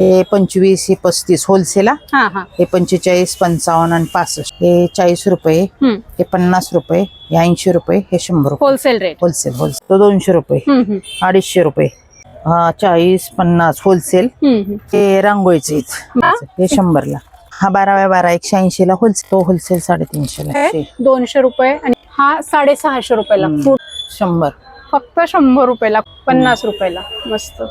हे पंचवीस हे पस्तीस होलसेल हा पंचेचाळीस पंचावन्न आणि पासष्ट. हे चाळीस रुपये. हे पन्नास रुपये हे ऐंशी रुपये हे शंभर रुपये. होलसेल रेट होलसेल होलसेल तो दोनशे रुपये. अडीचशे रुपये. हा चाळीस पन्नास होलसेल. हे रांगोळीचे हा? शंभरला. हा बाराव्या बारा एकशे ऐंशी ला होलसेल तो होलसेल साडेतीनशे ला हे दोनशे रुपये आणि हा साडेसहाशे रुपयाला. शंभर. फक्त शंभर रुपयाला पन्नास रुपयाला. मस्त.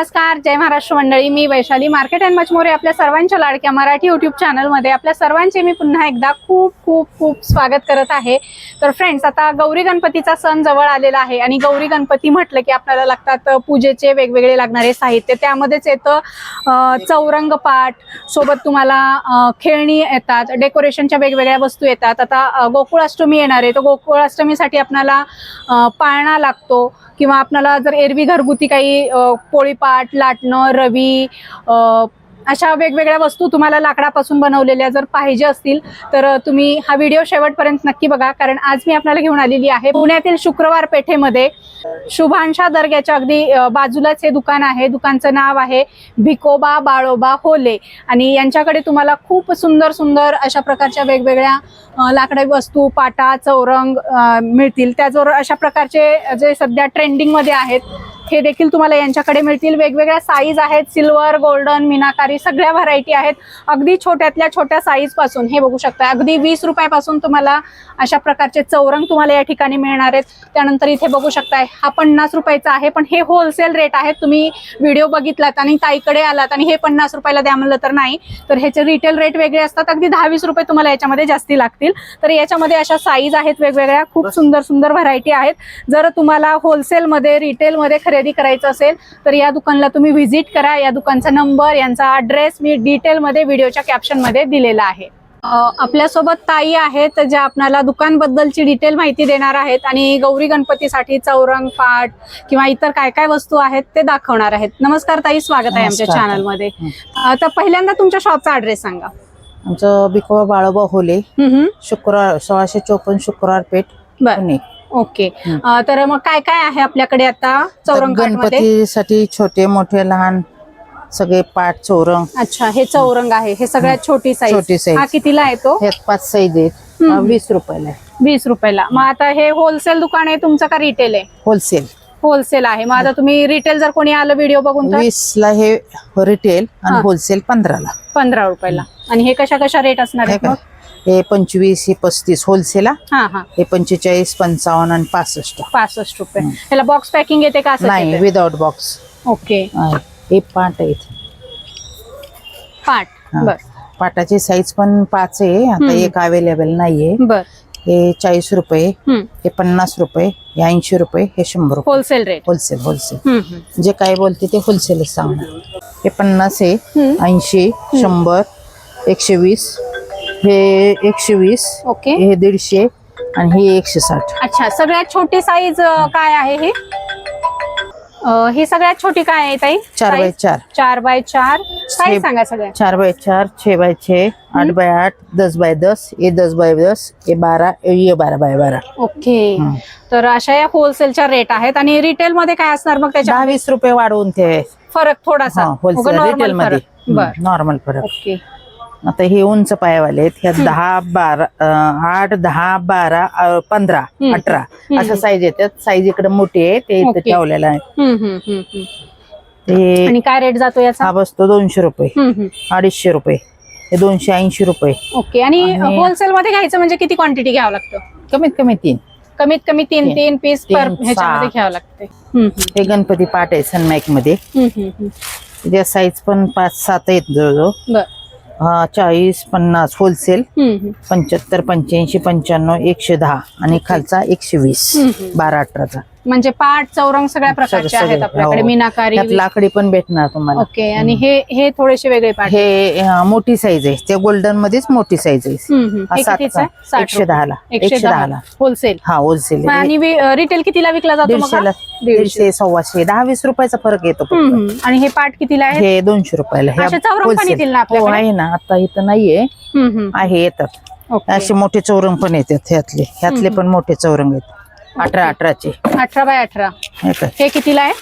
नमस्कार जय महाराष्ट्र मंडळी. मी Vaishali market and much more आपल्या सर्वांच्या लाडक्या मराठी युट्यूब चॅनलमध्ये आपल्या सर्वांचे मी पुन्हा एकदा खूप खूप खूप स्वागत करत आहे. तर फ्रेंड्स आता गौरी गणपतीचा सण जवळ आलेला आहे आणि गौरी गणपती म्हटलं की आपल्याला लागतात पूजेचे वेगवेगळे लागणारे साहित्य. त्यामध्येच येतं चौरंग पाठ. सोबत तुम्हाला खेळणी येतात डेकोरेशनच्या वेगवेगळ्या वस्तू येतात. आता गोकुळाष्टमी येणार आहे. तर गोकुळाष्टमीसाठी आपल्याला पाळणा लागतो. किंवा आपणाला जर एरवी घरगुती काही पोळीपाट लाटणं रवी अशा वेगवेगळ्या वस्तू तुम्हाला लाकडापासून बनवलेल्या जर पाहिजे असतील तर तुम्ही हा व्हिडिओ शेवटपर्यंत नक्की बघा. कारण आज मी आपल्याला घेऊन आलेली आहे पुण्यातील शुक्रवार पेठेमध्ये. शुभांशा दर्ग्याच्या अगदी बाजूलाच हे दुकान आहे. दुकानचं नाव आहे भिकोबा बाळोबा होले. आणि यांच्याकडे तुम्हाला खूप सुंदर सुंदर अशा प्रकारच्या वेगवेगळ्या लाकडी वस्तू पाटा चौरंग मिळतील. त्याचबरोबर अशा प्रकारचे जे सध्या ट्रेंडिंगमध्ये आहेत हे देखील तुम्हाला यांच्याकडे मिळतील. वेगवेगळ्या साईज आहेत. सिल्वर गोल्डन मीनाकारी सगळ्या व्हरायटी आहेत. अगदी छोट्यातल्या छोट्या साईजपासून हे बघू शकता अगदी वीस रुपयापासून तुम्हाला अशा प्रकारचे चौरंग तुम्हाला या ठिकाणी मिळणार आहेत. त्यानंतर इथे बघू शकताय हा पन्नास रुपयाचा आहे. पण हे होलसेल रेट आहेत तुम्ही व्हिडिओ बघितलात आणि ताईकडे आलात आणि हे पन्नास रुपयाला द्या म्हणलं तर नाही. तर ह्याचे रिटेल रेट वेगळे असतात. अगदी दहा वीस रुपये तुम्हाला याच्यामध्ये जास्ती लागतील. तर याच्यामध्ये अशा साईज आहेत वेगवेगळ्या. खूप सुंदर सुंदर व्हरायटी आहेत. जर तुम्हाला होलसेलमध्ये रिटेलमध्ये खरेदी करायचं असेल तर या दुकानला तुम्ही व्हिजिट करा. या दुकानचा नंबर यांचा ॲड्रेस मी डिटेलमध्ये व्हिडिओच्या कॅप्शनमध्ये दिलेला आहे. आपल्यासोबत ताई आहेत ज्या आपल्याला दुकानबद्दलची डिटेल माहिती देणार आहेत आणि गौरी गणपतीसाठी चौरंग पाट किंवा इतर काय काय वस्तू आहेत ते दाखवणार आहेत. नमस्कार ताई स्वागत आहे आमच्या. चॅनलमध्ये तर पहिल्यांदा तुमच्या शॉपचा ॲड्रेस सांगा. आमचं बिकोबा बाळोबा होले. शुक्रवार सोळाशे चोपन्न शुक्रवार पेठ पुणे. ओके. अ, तर मग काय काय आहे आपल्याकडे आता चौरंग गणपतीसाठी छोटे मोठे लहान सगळे पाट चौरंग. अच्छा हे चौरंग आहे. हे सगळ्यात छोटी साईज छोटी size. हा कितीला आहे तो? ह्यात पाच साईज आहेत. हम्म. वीस रुपयाला आहे. वीस रुपयाला. मग आता हे होलसेल दुकान आहे तुमचं का रिटेल आहे? होलसेल होलसेल आहे. मग आता तुम्ही रिटेल जर कोणी आलं व्हिडिओ बघून तर? वीस ला हे रिटेल हा. आणि होलसेल पंधराला. पंधरा रुपयाला. आणि हे कशा कशा रेट असणार हे आहेत काय? मग? हे पंचवीस हे पस्तीस होलसेल हा हा. हे पंचेचाळीस पंचावन्न आणि पासष्ट. पासष्ट रुपये. ह्याला बॉक्स पॅकिंग येते का असं नाही विदाउट बॉक्स ओके. हे पाट आहेत. पाट. हा. बर. पाटाची साईज पण पाच आहे आता हम्म. एक अवेलेबल नाहीये. बर. हे चाळीस रुपये. हे पन्नास रुपये हे ऐंशी रुपये हे शंभर रुपये. Wholesale rate wholesale wholesale. जे काय बोलते ते होलसेलच सांगणार. हे पन्नास आहे हम्म. ऐंशी शंभर एकशे वीस हे एकशे वीस ओके. हे दीडशे आणि हे एकशे साठ. अच्छा सगळ्यात छोटी साईज काय आहे हे? अ, ही सगळ्यात छोटी काय आहे ताई? चार बाय Size? चार. चार बाय चार. साईज छे- सांगा सगळ्या चार बाय चार छे बाय छे आठ बाय आठ दस बाय दस ये दस बाय दस ये बारा ये बारा बाय बारा. ओके. तर अशा या होलसेलच्या रेट आहेत आणि रिटेल मध्ये काय असणार मग त्याच्या? दहा वीस रुपये वाढवून ते. फरक थोडासा. होलसेल रिटेल मध्ये. बर. नॉर्मल फरक. ओके. आता हे उंच पायावाले आहेत ह्यात दहा बारा आठ दहा बारा पंधरा. अठरा. अशा साईज येतात साईज इकडे मोठी आहे ते इथे. ठेवलेलं आहे. ते आणि काय रेट जातो याचा हा बसतो दोनशे रुपये. अडीचशे रुपये हे दोनशे ऐंशी रुपये ओके आणि आणि- होलसेल मध्ये घ्यायचं म्हणजे किती क्वांटिटी घ्यावं लागतं कमीत कमी तीन कमीत कमी तीन तीन. तीन पीस तीन, पर ह्याच्यामध्ये. घ्यावं लागते हम्म, हम्म, हे गणपती पाठ आहे सनमाईकमध्ये हम्म, हम्म, हम्म. त्याच्या साईज पण पाच सात आहेत जवळजवळ बर हा, चाळीस पन्नास होलसेल. पंच्याहत्तर पंच्याऐंशी पंच्याण्णव एकशे दहा आणि खालचा एकशे वीस. बारा अठराचा म्हणजे पाट चौरंग सगळ्या प्रकारचे सगळे- आहेत सगळे. आपल्याकडे हो. मीनाकारी त्यात लाकडी पण भेटणार तुम्हाला ओके आणि हे हे थोडेसे वेगळे पाट हे अं, मोठी साईज आहे त्या गोल्डन मध्येच मोठी साईज आहे हम्म, हम्म. हा हे सातचा. कितीचं आहे साठ एकशे रुपये. दहाला. एकशे एकशे दहा दहाला. होलसेल हा होलसेल आणि रिटेल कितीला विकला जातो मग हा? दीडशेला दीडशे दीडशे सव्वाशे दहा वीस रुपयाचा फरक येतो फक्त. हम्म, हम्म. आणि हे पाट कितीला आहे हे दोनशे रुपयाला हे असे चौरंग पण wholesale. येतील ना हो आपल्याकडे? आहे ना आता इथं नाहीये हम्म, हम्म. आहे येतात ओके. असे मोठे चौरंग पण येतात ह्यातले ह्यातले पण मोठे चौरंग आहेत अठरा अठराचे. अठरा बाय अठरा. हे काय हे कितीला आहे?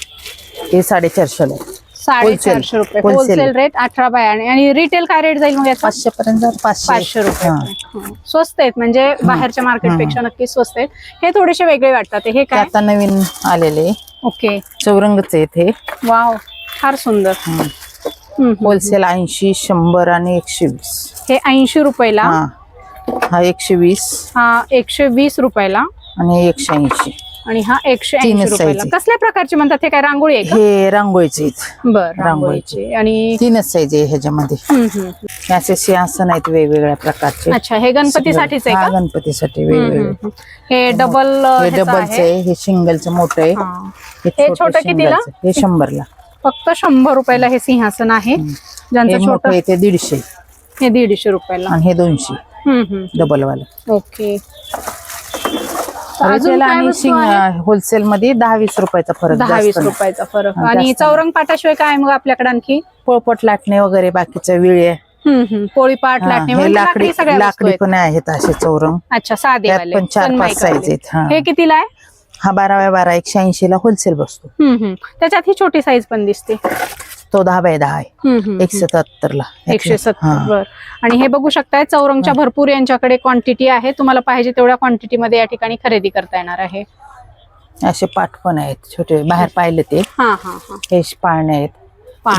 हे साडेचारशेला आहे. साडेचारशे रुपये. Wholesale. होलसेल रेट अठरा बाय आणि आणि रिटेल काय रेट जाईल मग याचा? पाचशे पर्यंत पाचशे. पाचशे रुपये. हा. हं. स्वस्त आहेत. म्हणजे बाहेरच्या मार्केटपेक्षा नक्कीच स्वस्त आहेत. हे थोडेसे वेगळे वाटतात. हे ते काय आता नवीन आलेले. ओके. चौरंगच आहेत हे. वाव. फार सुंदर. हम्म. हम्म, हम्म. होलसेल ऐंशी शंभर आणि एकशे वीस. हे ऐंशी रुपयाला? हा. हा एकशे वीस. हा एकशे वीस रुपयाला. आणि एकशे ऐंशी. आणि हा एकशे ऐंशी तीनच रुपयाला. size. कसल्या प्रकारचे म्हणतात? हे काय रांगोळी आहे का? हे रांगोळीचे आहेत. बर रांगोळीची. आणि तीनच साईज आहे ह्याच्यामध्ये. हम्म, हम्म. असे सिंहासन आहेत वेगवेगळ्या प्रकारचे. अच्छा हे गणपतीसाठीच आहे हा का? गणपतीसाठी हम्म, वेगवेगळे. हम्म. हे डबल हे डबलचं आहे? हे सिंगलचं मोठं आहे. हा. छोटं छोटं कितीला? हे शंभरला. फक्त शंभर रुपयाला हे सिंहासन आहे. हे ज्यांचं मोठं छोट आहे ते दीडशे. हे दीडशे रुपयाला. आणि हे दोनशे. हम्म, हम्म. डबल वाला. ओके. काय आणि आहे? होलसेल मध्ये दहा वीस रुपयाचा फरक दहा वीस. रुपयाचा फरक आणि चौरंग पाटाशिवाय काय मग आपल्याकडे आणखी पोळपट लाटणे वगैरे बाकीच्या विळे. पोळीपाट हा, लाटणे म्हणजे लाकडी लाकडी. पण आहेत असे चौरंग अच्छा साधे पण चार पाच. साईज आहेत हा. कितीला आहे हा बारा बाय बारा एकशे ऐंशी ला होलसेल बसतो. त्याच्यात ही छोटी साईज पण दिसते तो दहा बाय दहा आहे. एकशे सत्तर ला एकशे सत्तर हा. बर. आणि हे बघू शकताय चौरंगच्या भरपूर यांच्याकडे क्वांटिटी आहे. तुम्हाला पाहिजे तेवढ्या क्वांटिटी मध्ये या ठिकाणी खरेदी करता येणार आहे. असे पाठ पण आहेत छोटे. बाहेर पाहिले ते. हा हा हा. हे पाळणे आहेत.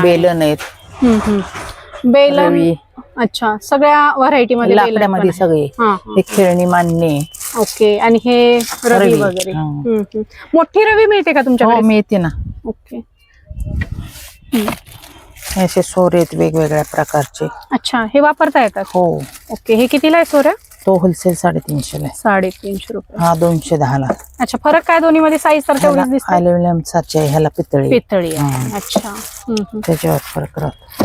बेलन आहेत. बेलन अच्छा. सगळ्या व्हरायटी मध्ये लाकड्यामध्ये. सगळे. हा, हा. हे खेळणी मान्य ओके. आणि हे रवी वगैरे. हा. मोठी रवी मिळते का हो तुमच्याकडे मिळते ना. ओके. हे असे सोरे आहेत वेगवेगळ्या प्रकारचे. अच्छा हे वापरता येतात? हो. ओके हे कितीला आहे सोऱ्या? तो होलसेल साडेतीनशे ला आहे. साडेतीनशे रुपये. हा दोनशे दहा ला. अच्छा फरक काय दोन्ही मध्ये साईज तर तेवढीच दिसते. अल्युमिनियम साचे आहे, ह्याला पितळी पितळी आहे. हा. अच्छा. हम्म, हम्म. त्याच्यावर फरक राहतो.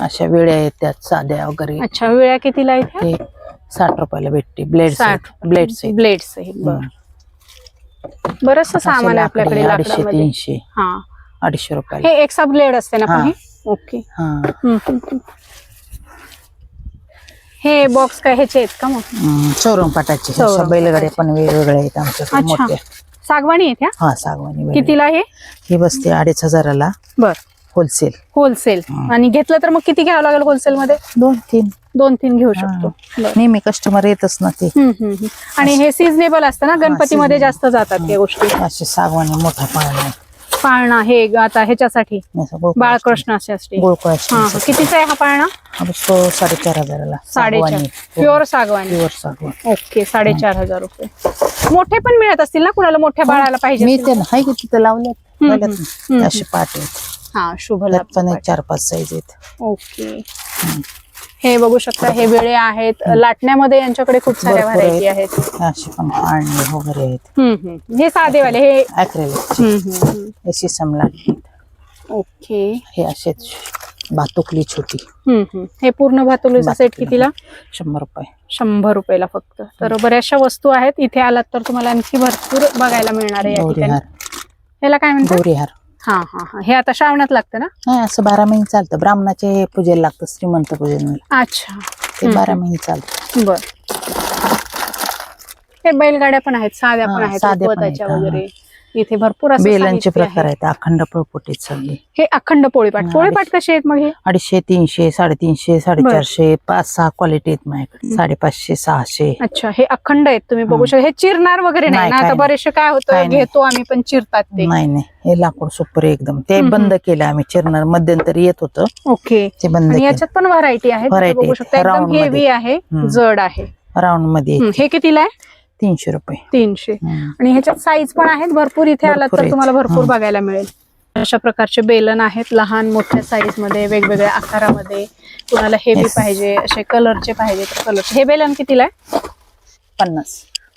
अशा वेळ्या आहेत त्यात साध्या वगैरे. अच्छा वेळा कितीला आहे इथे? ते साठ रुपयाला भेटते. ब्लेड साठ ब्लेड्स ब्लेड्स आहे बर. बरस सामान आहे आपल्याकडे अडीचशे लाकडामध्ये. तीनशे. हा. अडीचशे रुपयाला. हे एक्सा ब्लेड असते ना पण हा. ओके हा. हम्म, हम्म, हम्म. हे बॉक्स काय ह्याचे आहेत का मग? हम्म, चौरंग पाटाचे. चौरंग अशा बैलगाड्या पण वेगवेगळ्या आहेत आमच्याकडे अच्छा. मोठ्या सागवाणी आहेत ह्या हा सागवानी बैलगाडी. कितीला हे? ही बसते अडीच हजाराला. बर. होलसेल होलसेल आणि घेतलं तर मग किती घ्यावं लागेल होलसेल मध्ये? दोन तीन. दोन तीन घेऊ शकतो. बर. नेहमी कस्टमर येतच ना ते. हम्म, हम्म, हम्म. आणि हे सिजनेबल असतं ना? गणपतीमध्ये जास्त जातात या गोष्टी. असे सागवानी मोठा पाळणा पाळणा हे आता ह्याच्यासाठी? बाळकृष्णासाठी गोकुळ हा. कितीचा आहे हा पाळणा? तो साडेचार हजाराला. साडेचार. सागवानी. प्युअर सागवानी. प्युअर सागवान. ओके साडेचार हजार रुपये. मोठे पण मिळत असतील ना कुणाला? मोठ्या बाळाला पाहिजे मी असेल? ते हाय की तिथं लावल्यात हम्म, लावल्यात हम्म, ना. असे पाट आहेत. हा शुभ त्यात पण लाभ एक चार पाच साईज आहेत. ओके. हे बघू शकता हे वेळे आहेत. लाटण्यामध्ये यांच्याकडे खूप साऱ्या व्हरायटी आहेत. असे पण वगैरे आहेत. हे साधेवाले हे अक्रेलिक. अशी समला ओके. हे असेच बातुकली छोटी. हे पूर्ण भातुलीचा सेट. कितीला? शंभर रुपये. शंभर रुपयाला फक्त. तर बऱ्याचशा वस्तू आहेत. इथे आलात तर तुम्हाला आणखी भरपूर बघायला मिळणार आहे या ठिकाणी. गौरीहार ह्याला काय म्हणतात? हा हा हा. हे आता श्रावणात लागतं ना? नाही असं बारा महिने चालतं. ब्राह्मणाचे पूजेला लागतं श्रीमंत पूजन अच्छा. ते बारा महिने चालतं. बर. हे बैलगाड्या पण आहेत साध्या पण हा, आहेत साध्या पण हा. वगैरे. इथे भरपूर असं बेलांचे साहित्य प्रकार आहे. आहेत अखंड पळपोटीत सगळे. हे अखंड पोळीपाट हा, पोळीपाट कसे आहेत मग हे? अडीचशे तीनशे साडेतीनशे साडेचारशे पाच सहा क्वालिटी आहेत माझ्याकडे. साडेपाचशे सहाशे. अच्छा हे अखंड आहेत तुम्ही बघू शकता. हे चिरणार वगैरे नाही नाही, ना? काय आता नाही. बरेचसे काय होतं काय नाही. घेतो आम्ही पण चिरतात ते. नाही नाही. हे लाकूड सुपर एकदम. ते हम्म, बंद केलं आम्ही. चिरणार मध्यंतरी येत होतं. ओके. ते बंद आणि केलं. याच्यात पण व्हरायटी आहे तुम्ही Variety बघू आहेत. शकता. एकदम Round मध्ये. हेवी आहे हम्म. जड आहे. राऊंडमध्ये हम्म, हे कितीला आहे? तीनशे रुपये. तीनशे. आणि ह्याच्यात साईज पण आहेत. भरपूर इथे आलात तर. तुम्हाला भरपूर. बघायला मिळेल. अशा प्रकारचे बेलन आहेत लहान मोठ्या साईजमध्ये वेगवेगळ्या आकारामध्ये. कुणाला हेवी. पाहिजे असे कलरचे पाहिजे तर कलरचे हे बेलन कितीला आहे? पन्नास.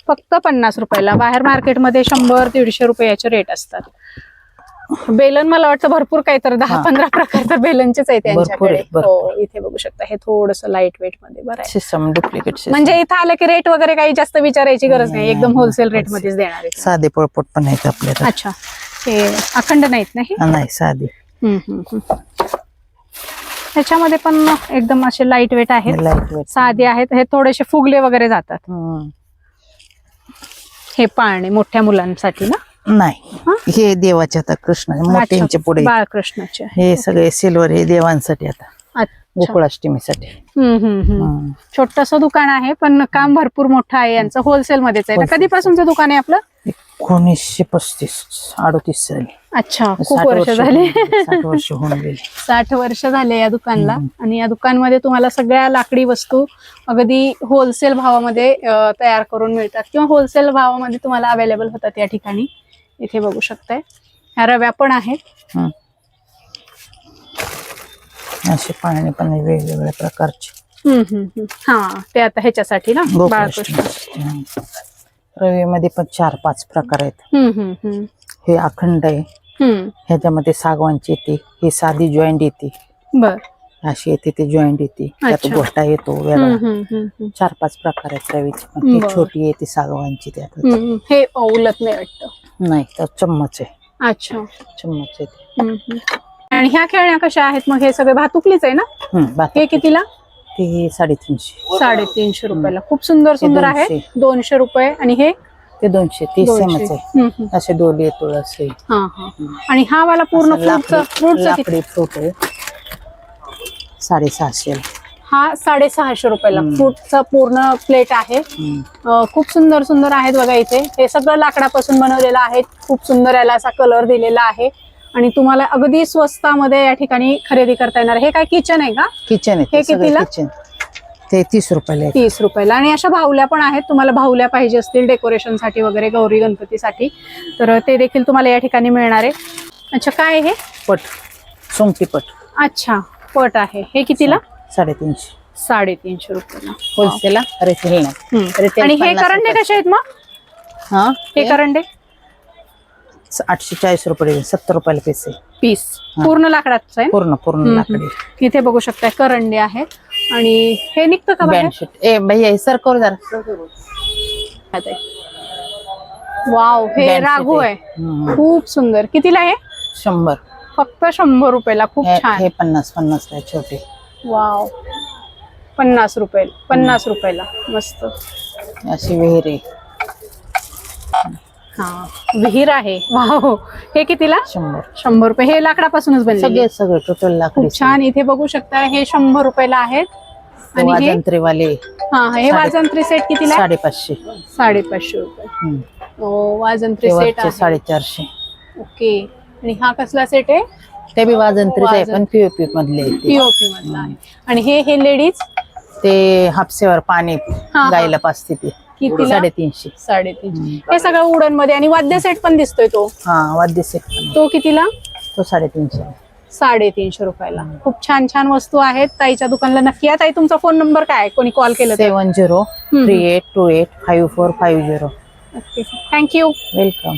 फक्त पन्नास रुपयाला. बाहेर मार्केटमध्ये शंभर दीडशे रुपये याचे रेट असतात. बेलन मला वाटतं भरपूर काही तर दहा. पंधरा प्रकार तर बेलनचेच आहे त्यांच्याकडे. हो इथे बघू शकता. हे थोडस लाइट वेटमध्ये बरं सिस्टम डुप्लिकेट म्हणजे इथं आलं की रेट वगैरे काही जास्त विचारायची गरज नाही. एकदम होलसेल रेट मध्येच देणार आहे. साधे पोळपोट पण आहेत आपल्याला अच्छा. हे अखंड नाहीत नाही साधे. त्याच्यामध्ये पण एकदम असे लाइट वेट आहेत. साधे आहेत. हे थोडेसे फुगले वगैरे जातात. हे पाळणे मोठ्या मुलांसाठी ना? नाही. हे? देवाचे आता कृष्ण मोठ्यांचे पुढे. बाळकृष्णाचे हे सगळे सिल्वर हे देवांसाठी आता. गोकुळाष्टमीसाठी. छोटस दुकान आहे पण काम भरपूर मोठं आहे यांचं. होलसेल मध्येच आहे. कधीपासूनचं दुकान आहे आपलं? एकोणीसशे पस्तीस अडतीस साली. अच्छा खूप वर्ष झाले. साठ वर्ष होऊन गेली. साठ वर्ष झाले या दुकानला. आणि या दुकानमध्ये तुम्हाला सगळ्या लाकडी वस्तू अगदी होलसेल भावामध्ये तयार करून मिळतात. किंवा होलसेल भावामध्ये तुम्हाला अवेलेबल होतात या ठिकाणी. इथे बघू शकताय ह्या रव्या पण आहेत. असे पाणी पण वेगवेगळ्या प्रकारचे हम्म, हम्म, हम्म. हा ते आता ह्याच्यासाठी ना बाळकृष्ण. रव्यामध्ये पण चार पाच प्रकार आहेत. हे अखंड आहे. ह्याच्यामध्ये सागवानची येते ही साधी जॉईंट येते बर अशी येते ती जॉईंट येते. त्यात अच्छा. गोष्टा येतो हम्म, वेगळा. हम्म, हम्म, हम्म. चार पाच प्रकार आहेत रवीची पण ही बरं. छोटी येते सागवानची त्यात. हम्म, हे उलट नाही वाटतं. नाही तर चम्मच आहे. अच्छा. चम्मच येते. हम्म, हम्म. आणि ह्या खेळण्या कशा आहेत? मग हे सगळे भातुकलीच आहे ना? हम्म, बाकी हे कितीला? ते साडेतीनशे. साडेतीनशे रुपयाला. खूप सुंदर सुंदर आहे. दोनशे. दोनशे रुपये. आणि हे? ते दोनशे. ते दोनशे. सेमच आहे. हम्म, हम्म. असे डोले तुळस आहे. हा हा. आणि हा वाला पूर्ण असं फ्रूटचं लाकडी फ्रूटचं किती लाकडी फ्रूट आहे. साडेसहाशे हा साडेसहाशे रुपयाला. फ्रूटचा पूर्ण प्लेट आहे. अं, खूप सुंदर सुंदर आहेत बघा इथे. हे सगळं लाकडापासून बनवलेलं आहे. खूप सुंदर याला असा कलर दिलेला आहे. आणि तुम्हाला अगदी स्वस्तामध्ये या ठिकाणी खरेदी करता येणार. हे काय किचन आहे का? किचन आहे हे सगळं कितीला? किचन ते तीस रुपयाला आहे. तीस रुपयाला. आणि अशा भावल्या पण आहेत. तुम्हाला भावल्या पाहिजे असतील डेकोरेशनसाठी वगैरे गौरी गणपतीसाठी. तर ते देखील तुम्हाला या ठिकाणी मिळणार आहे. अच्छा काय आहे हे? पट. सोंगटी पट. अच्छा. पट आहे. हे कितीला? साडेतीनशे. साडेतीनशे रुपयाला. होलसेलला नाही. Retail आणि हे करंडे रुपये. कसे आहेत मग? हा? हे करंडे? आठशे चाळीस रुपये सत्तर रुपयाला पीस आहे. पीस. पूर्ण लाकडाचं आहे? पूर्ण पूर्ण लाकडी. इथे बघू शकता करंडे आहेत आणि हे निघतं का? बँडशीट ए भैया हे सर करू जरा. वाव हे. राघू आहे. खूप सुंदर. कितीला आहे? शंभर. फक्त शंभर रुपयाला खूप हे छान. हे पन्नास पन्नास ला छोटे. वाव. पन्नास रुपये पन्नास रुपयाला. मस्त. अशी विहीर आहे. हा विहीर आहे. वाव. हे कितीला? शंभर. शंभर रुपये. हे लाकडापासूनच बनले सगळे सगळे टोटल लाकडी खूप छान. इथे बघू शकता हे शंभर रुपयाला आहेत. आणि हे? वाजंत्रीवाले. हा हे साडे- वाजंत्री सेट कितीला आहे? साडेपाचशे. साडेपाचशे रुपये. हम्म. ओ वाजंत्री ते सेट वरचे आहे. साडेचारशे. ओके. आणि हा कसला सेट आहे? ते बी वाजंत्रीच आहे पण. पीओपी मधले आहे ते. पीओपी मधला आहे. आणि हे हे लेडीज ते हापसेवर पाणी हा. गायला पाचते ते. कितीला? साडेतीनशे. साडेतीनशे. हे सगळं उडनमध्ये आणि वाद्य सेट पण दिसतोय तो. हा वाद्य सेट पण आहे. तो कितीला? तो साडेतीनशे. साडेतीनशे रुपयाला. खूप छान छान वस्तू आहेत. ताईच्या दुकानला नक्की या. ताई तुमचा फोन नंबर काय आहे? कोणी कॉल केलं तर? Seven zero three eight two eight five four five zero. Thank you welcome